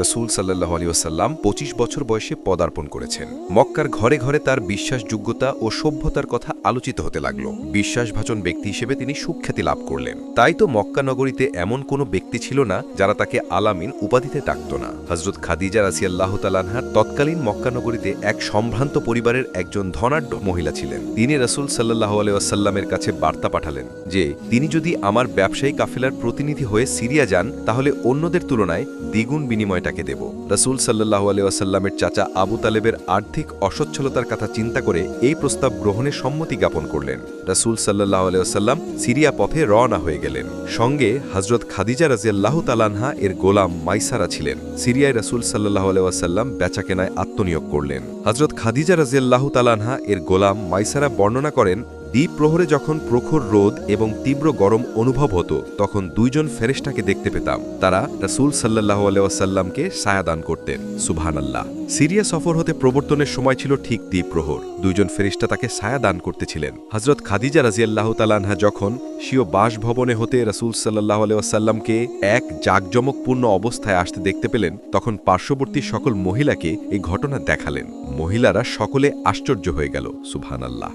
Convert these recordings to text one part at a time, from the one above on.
রসুল সাল্লাহ আলী ওসাল্লাম পঁচিশ বছর বয়সে পদার্পণ করেছেন। মক্কার ঘরে ঘরে তার বিশ্বাসযোগ্যতা ও সভ্যতার কথা আলোচিত হতে লাগল। বিশ্বাসভাজন ব্যক্তি হিসেবে তিনি সুখ্যাতি লাভ করলেন। তাই তো মক্কা নগরীতে এমন কোনো ব্যক্তি ছিল না যারা তাকে আলামিন উপাধিতে ডাকত না। হজরত খাদিজা রাসিয়াল্লাহ তালানহার তৎকালীন মক্কা নগরীতে এক সম্ভ্রান্ত পরিবারের একজন ধনাঢ্য মহিলা ছিলেন। তিনি রসুল সাল্লাহ আলাইসাল্লামের কাছে বার্তা পাঠালেন যে, তিনি যদি আমার ব্যবসায়ী কাফেলার প্রতিনিধি হয়ে সিরিয়া যান, তাহলে অন্যদের তুলনায় দ্বিগুণ বিনিময়টাকে দেব। রসুল সাল্লাহ আলাইসাল্লামের চাচা আবু তালেবের আর্থিক অসচ্ছলতার কথা চিন্তা করে এই প্রস্তাব গ্রহণে সম্মতি জ্ঞাপন করলেন। রসুল সাল্লাহ আলাইসাল্লাম সিরিয়া পথে রওনা হয়ে গেলেন। সঙ্গে হজরত খাদিজা রাজিয়াল্লাহ তালানহা এর গোলাম মাইসারা ছিলেন। সিরিয়ায় রসুল সাল্লাহ আলাইসাল্লাম বেচাকেনায় আত্মনিয়োগ করলেন। হজরত খাদিজা রাজিয়াল্লাহ তালানহা এর গোলাম মাইসারা বর্ণনা করেন দ্বীপ প্রহরে যখন প্রখর রোদ এবং তীব্র গরম অনুভব হতো, তখন দুইজন ফেরেশতাকে দেখতে পেতাম। তারা রাসূল সাল্লাহ আলাইসাল্লামকে সায়াদান করতেন। সুবহান আল্লাহ সিরিয়া সফর হতে প্রবর্তনের সময় ছিল ঠিক দ্বীপ প্রহর দুইজন ফেরিস্তা তাকে ছায়াদান করতেছিলেন। হজরত খাদিজা রাজিয়াল্লাহ তালানহা যখন স্বীয় বাসভবনে হতে রাসূল সাল্লাহ আলাইসাল্লামকে এক জাঁকজমকপূর্ণ অবস্থায় আসতে দেখতে পেলেন, তখন পার্শ্ববর্তী সকল মহিলাকে এই ঘটনা দেখালেন। মহিলারা সকলে আশ্চর্য হয়ে গেল। সুবহান আল্লাহ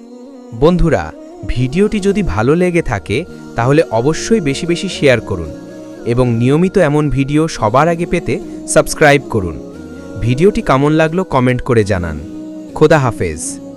বন্ধুরা, ভিডিওটি যদি ভালো লেগে থাকে, তাহলে অবশ্যই বেশি বেশি শেয়ার করুন এবং নিয়মিত এমন ভিডিও সবার আগে পেতে সাবস্ক্রাইব করুন। ভিডিওটি কেমন লাগল কমেন্ট করে জানান। খোদা হাফেজ।